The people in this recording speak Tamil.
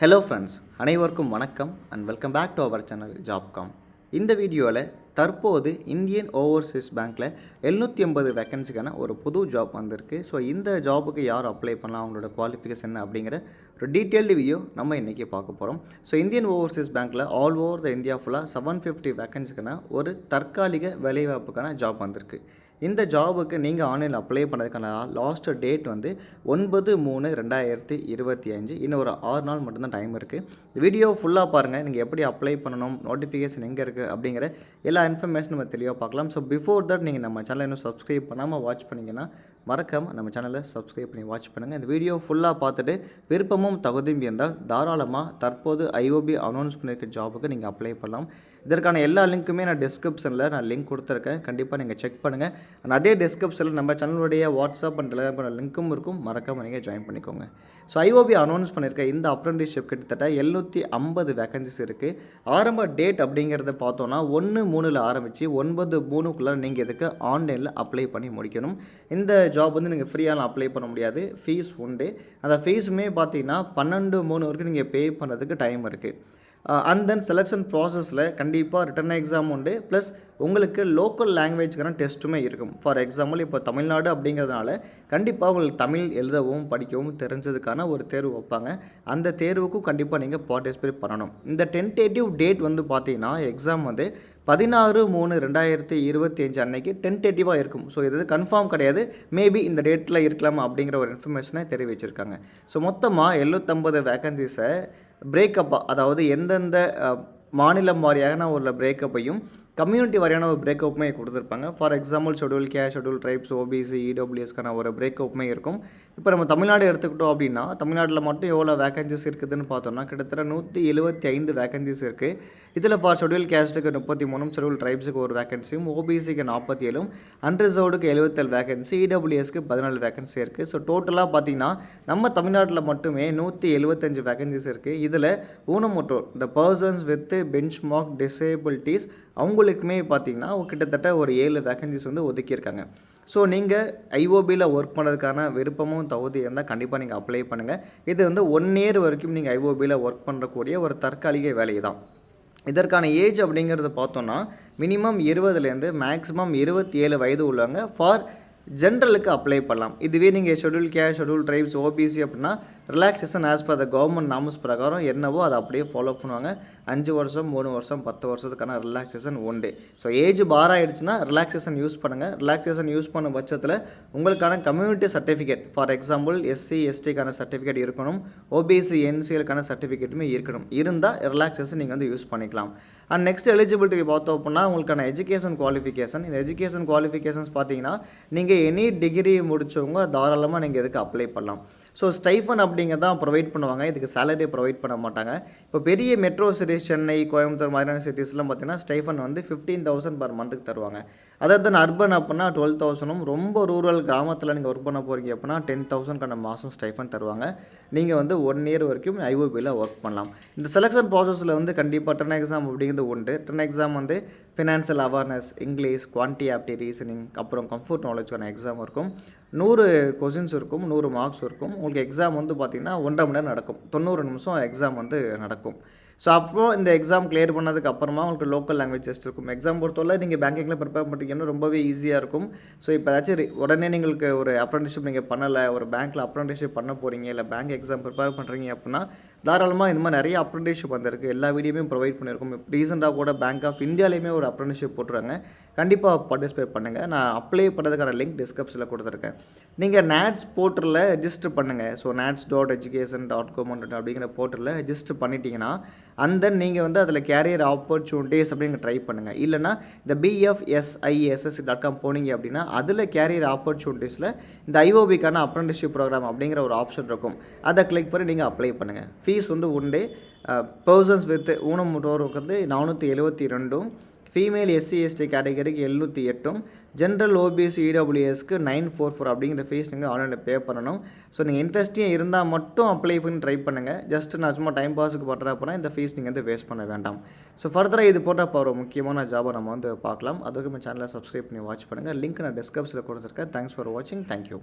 ஹலோ ஃப்ரெண்ட்ஸ் அனைவருக்கும் வணக்கம் and welcome back to our channel Jobcom இந்த வீடியோவில் தற்போது இந்தியன் ஓவர்சீஸ் பேங்க்கில் எழுநூற்றி ஐம்பது வேக்கன்சிக்கான ஒரு புது ஜாப் வந்திருக்கு. ஸோ இந்த ஜாபுக்கு யார் அப்ளை பண்ணலாம்? அவங்களோட குவாலிஃபிகேஷன் என்ன அப்படிங்கிற ஒரு டீட்டெயில்டு வீடியோ நம்ம இன்றைக்கி பார்க்க போகிறோம் ஸோ இந்தியன் ஓவர்சீஸ் பேங்க்கில் ஆல் ஓவர் த இந்தியா ஃபுல்லாக செவன் ஃபிஃப்டி வேக்கன்சிக்கான ஒரு தற்காலிக வேலைவாய்ப்புக்கான ஜாப் வந்திருக்கு. இந்த ஜாபுக்கு நீங்கள் ஆன்லைனில் அப்ளை பண்ணதுக்கான லாஸ்ட் டேட் வந்து ஒன்பது மூணு ரெண்டாயிரத்தி இருபத்தி அஞ்சு இன்னும் ஒரு ஆறு நாள் மட்டும்தான் டைம் இருக்குது வீடியோ ஃபுல்லாக பாருங்கள் நீங்கள் எப்படி அப்ளை பண்ணணும் நோட்டிஃபிகேஷன் எங்கே இருக்குது அப்படிங்கிற எல்லா இன்ஃபர்மேஷன் நம்ம தெளிவாக பார்க்கலாம். ஸோ பிஃபோர் தட் நீங்கள் நம்ம சேனலை இன்னும் சப்ஸ்கிரைப் பண்ணாமல் வாட்ச் பண்ணிங்கன்னா மறக்காமல் நம்ம சேனலை சப்ஸ்கிரைப் பண்ணி வாட்ச் பண்ணுங்கள் இந்த வீடியோ ஃபுல்லாக பார்த்துட்டு விருப்பமும் தகுதியும் இருந்தால் தாராளமாக தற்போது ஐஓபி அனௌன்ஸ் பண்ணியிருக்க ஜாபுக்கு நீங்கள் அப்ளை பண்ணலாம். இதற்கான எல்லா லிங்க்குமே நான் டிஸ்கிரிப்ஷனில் நான் லிங்க் கொடுத்துருக்கேன். கண்டிப்பாக நீங்கள் செக் பண்ணுங்கள் அண்ட் அதே டிஸ்கிரிப்ஷனில் நம்ம சேனலுடைய வாட்ஸ்அப் அண்ட் டெலிகிராம் லிங்க்கும் இருக்கும். மறக்காமல் நீங்கள் ஜாயின் பண்ணிக்கோங்க. ஸோ ஐஓபி அனௌன்ஸ் பண்ணியிருக்க இந்த அப்ரண்டிஷிப் கிட்டத்தட்ட எழுநூற்றி ஐம்பது வேகன்சிஸ் இருக்குது ஆரம்ப டேட் அப்படிங்கிறத பார்த்தோன்னா ஒன்று மூணில் ஆரம்பித்து ஒன்பது மூணுக்குள்ளே நீங்கள் இதுக்கு ஆன்லைனில் அப்ளை பண்ணி முடிக்கணும். இந்த ஜாப் வந்து நீங்கள் ஃப்ரீயாலாம் அப்ளை பண்ண முடியாது. ஃபீஸ் உண்டு. அந்த ஃபீஸுமே பார்த்தீங்கன்னா பன்னெண்டு மூணு வரைக்கும் நீங்கள் பே பண்ணுறதுக்கு டைம் இருக்குது அண்ட் தென் செலெக்ஷன் ப்ராசஸில் கண்டிப்பாக ரிட்டன் எக்ஸாம் உண்டு. ப்ளஸ் உங்களுக்கு லோக்கல் லாங்குவேஜ்க்கான டெஸ்ட்டுமே இருக்கும். ஃபார் எக்ஸாம்பிள் இப்போ தமிழ்நாடு அப்படிங்கிறதுனால கண்டிப்பாக உங்களுக்கு தமிழ் எழுதவும் படிக்கவும் தெரிஞ்சதுக்கான ஒரு தேர்வு வைப்பாங்க. அந்த தேர்வுக்கும் கண்டிப்பாக நீங்கள் பார்ட்டிசிபேட் பண்ணணும். இந்த டென்டேட்டிவ் டேட் வந்து பார்த்தீங்கன்னா எக்ஸாம் வந்து பதினாறு மூணு ரெண்டாயிரத்தி இருபத்தி அஞ்சு அன்னைக்கு டென்டேட்டிவாக இருக்கும். ஸோ இது கன்ஃபார்ம் கிடையாது. மேபி இந்த டேட்டில் இருக்கலாம் அப்படிங்கிற ஒரு இன்ஃபர்மேஷனை தெரிவிச்சிருக்காங்க. ஸோ மொத்தமாக எழுநூற்றம்பது வேக்கன்சிஸை பிரேக்கப்பாக அதாவது எந்தெந்த மாநிலம் வாரியான ஒரு பிரேக்கப்பையும் கம்யூனிட்டி வரையான ஒரு பிரேக்கப்புமே கொடுத்துருப்பாங்க. ஃபார் எக்ஸாம்பிள் ஷெடியூல் கே ஷெடியூல் ட்ரைப்ஸ் ஓபிசி இடபிள்யூஎஸ்க்கான ஒரு பிரேக்கப்புமே இருக்கும். இப்போ நம்ம தமிழ்நாடு எடுத்துக்கிட்டோம் அப்படின்னா தமிழ்நாட்டில் மட்டும் எவ்வளோ வேகன்சிஸ் இருக்குதுன்னு பார்த்தோம்னா கிட்டத்தட்ட நூற்றி எழுபத்தி ஐந்து வேகன்சிஸ் இருக்குது இதில் ஃபார் ஷெடியூல் கேஸ்ட்டுக்கு முப்பத்தி மூணும் ஷெடியூல் ட்ரைப்ஸுக்கு ஒரு வேகன்சியும் ஓபிசிக்கு நாற்பத்தி ஏழும் அன்ரிசர்வ்டுக்கு எழுபத்தேழு வேகன்சி இடபிள்யூஎஸ்க்கு பதினாலு வேகன்சி இருக்குது ஸோ டோட்டலாக பார்த்தீங்கன்னா நம்ம தமிழ்நாட்டில் மட்டுமே நூற்றி எழுபத்தஞ்சு வேகன்சிஸ் இருக்குது இதில் ஊனமுற்றோர் the persons with benchmark disabilities அவங்களுக்குமே பார்த்தீங்கன்னா கிட்டத்தட்ட ஒரு ஏழு வேகன்சிஸ் வந்து ஒதுக்கியிருக்காங்க. ஸோ நீங்கள் ஐஓபியில் ஒர்க் பண்ணுறதுக்கான விருப்பமும் தகுதி இருந்தால் கண்டிப்பாக நீங்கள் அப்ளை பண்ணுங்கள் இது வந்து ஒன் இயர் வரைக்கும் நீங்கள் ஐஓபியில் ஒர்க் பண்ணுறக்கூடிய ஒரு தற்காலிக வேலை தான் இதற்கான ஏஜ் அப்படிங்கிறத பார்த்தோன்னா மினிமம் இருபதுலேருந்து மேக்ஸிமம் இருபத்தி ஏழு வயது உள்ளவங்க ஃபார் ஜென்ரலுக்கு அப்ளை பண்ணலாம். இதுவே நீங்கள் ஷெடியூல் கே ஷெடியூல் ட்ரைப்ஸ் ஓபிசி அப்படின்னா relaxation as per the government norms பிரகாரம் என்னவோ அதை அப்படியே ஃபாலோ பண்ணுவாங்க. அஞ்சு வருஷம் மூணு வருஷம் பத்து வருஷத்துக்கான ரிலாக்ஸேஷன் உண்டு ஸோ ஏஜ் பார் ஆகிடுச்சுன்னா ரிலாக்ஸேஷன் யூஸ் பண்ணுங்கள் ரிலாக்ஸேஷன் யூஸ் பண்ண பட்சத்தில் உங்களுக்கான community certificate for example SC எஸ்டிக்கான certificate இருக்கணும். ஓபிசி என்சிஎலுக்கான சர்டிஃபிகேட்டுமே இருக்கணும். இருந்தால் ரிலாக்ஸேஷன் நீங்கள் வந்து யூஸ் பண்ணிக்கலாம். அண்ட் நெக்ஸ்ட் எலிஜிபிலிட்டி பார்த்தோம் அப்படின்னா உங்களுக்கான எஜுகேஷன் குவாலிஃபிகேஷன் இந்த எஜுகேஷன் குவாலிஃபிகேஷன்ஸ் பார்த்தீங்கன்னா நீங்கள் எனி டிகிரி முடித்தவங்க தாராளமாக நீங்கள் இதுக்கு அப்ளை பண்ணலாம். ஸோ ஸ்டைஃபன் அப்படிங்கிறதான் ப்ரொவைட் பண்ணுவாங்க. இதுக்கு சேலரி ப்ரொவைட் பண்ண மாட்டாங்க. இப்போ பெரிய மெட்ரோ சிட்டிஸ் சென்னை கோயம்புத்தூர் மாதிரியான சிட்டிஸ்லாம் பார்த்தீங்கன்னா ஸ்டைஃபன் வந்து ஃபிஃப்டீன் தௌசண்ட் பர் மந்த்துக்கு தருவாங்க. அதாவது தன் அர்பன் அப்படின்னா டுவெல் தௌசண்டும் ரொம்ப ரூரல் கிராமத்தில் நீங்கள் ஒர்க் பண்ண போகிறீங்க அப்படின்னா டென் தௌசண்ட் கண்ட மாதம் ஸ்டைஃபன் தருவாங்க. நீங்கள் வந்து ஒன் இயர் வரைக்கும் ஐஓபியில் ஒர்க் பண்ணலாம். இந்த செலெக்ஷன் ப்ராசஸில் வந்து கண்டிப்பாக டென் எக்ஸாம் அப்படிங்கிறது உண்டு. டென் எக்ஸாம் வந்து financial awareness English quanti apti reasoning அப்புறம் கம்ஃபர்ட் நாலேஜ்க்கான எக்ஸாம் இருக்கும். நூறு கொஷின்ஸ் இருக்கும் நூறு மார்க்ஸ் இருக்கும். உங்களுக்கு எக்ஸாம் வந்து பார்த்திங்கன்னா ஒன்றரை மணி நேரம் நடக்கும். தொண்ணூறு நிமிஷம் எக்ஸாம் வந்து நடக்கும். ஸோ அப்போ இந்த எக்ஸாம் கிளியர் பண்ணதுக்கு அப்புறமா உங்களுக்கு லோக்கல் லாங்குவேஜ் டெஸ்ட் இருக்கும். எக்ஸாம் பொறுத்தவரை நீங்கள் பேங்கிங்கில் ப்ரிப்பேர் பண்ணிட்டீங்கன்னா ரொம்பவே ஈஸியாக இருக்கும். ஸோ இப்போ ஏதாச்சும் உடனே உங்களுக்கு ஒரு அப்ரண்டிஷிப் நீங்கள் பண்ணலை ஒரு பேங்க்கில் அப்ரண்டிஷிப் பண்ண போகிறீங்க இல்லை பேங்க் எக்ஸாம் ப்ரிப்பேர் பண்ணுறீங்க அப்படின்னா தாராளமாக இந்த மாதிரி நிறைய அப்ரண்டிஷிப் வந்திருக்கு. எல்லா வீடியோமே ப்ரொவைட் பண்ணியிருக்கோம். ரீசெண்டாக கூட பேங்க் ஆஃப் இந்தியாலேயுமே ஒரு அப்ரண்டிஷிப் போட்டுருக்காங்க. கண்டிப்பாக பார்ட்டிசிபேட் பண்ணுங்கள் நான் அப்ளை பண்ணுறதுக்கான லிங்க் டிஸ்கிரிப்ஷனில் கொடுத்துருக்கேன். நீங்கள் நேட்ஸ் போர்ட்டலில் ரெஜிஸ்டர் பண்ணுங்கள் so NATS dot education dot government அப்படிங்கிற போர்ட்டலில் ரெஜிஸ்டர் பண்ணிட்டீங்கன்னா அண்ட் தென் நீங்கள் வந்து அதில் கேரியர் ஆப்பர்ச்சுனிட்டிஸ் அப்படிங்க ட்ரை பண்ணுங்கள் இல்லைனா இந்த பிஎஃப்எஸ்ஐஎஸ்எஸ் டாட் காம் போனீங்க அப்படின்னா அதில் கேரியர் ஆப்பர்ச்சுனிட்டிஸில் இந்த ஐஓபிக்கான அப்ரண்டிஷிப் ப்ரோக்ராம் அப்படிங்கிற ஒரு ஆப்ஷன் இருக்கும். அதை கிளிக் பண்ணி நீங்கள் அப்ளை பண்ணுங்கள் ஃபீஸ் வந்து உண்டு. பர்சன்ஸ் வித் ஊனமுற்றோருக்கு வந்து நானூற்றி எழுபத்தி ரெண்டும் ஃபீமேல் எஸ்சி எஸ்டி கேட்டகரிக்கு எழுநூற்றி எட்டும் ஜென்ரல் ஓபிசி இடபிள்யூஎஸ்க்கு நைன் ஃபோர் ஃபோர் அப்படிங்கிற ஃபீஸ் நீங்கள் ஆன்லைனில் பே பண்ணணும். ஸோ நீங்கள் இன்ட்ரெஸ்டிங் இருந்தால் மட்டும் அப்ளை பண்ணி ட்ரை பண்ணுங்கள் ஜஸ்ட் நான் சும்மா டைம் பாஸுக்கு பண்ணுறப்பனா இந்த ஃபீஸ் நீங்கள் வந்து வேஸ்ட் பண்ண வேண்டாம். ஸோ ஃபர்தராக இது போட்ட இப்போ ஒரு முக்கியமான ஜாபை நம்ம வந்து பார்க்கலாம். அதுக்கு நம்ம சேனலை சப்ஸ்கிரைப் பண்ணி வாட்ச் பண்ணுங்கள் லிங்க் நான் டிஸ்கிரிப்ஷனில் கொடுத்துருக்கேன். தேங்க்ஸ் ஃபார் வாட்சிங் தேங்க்யூ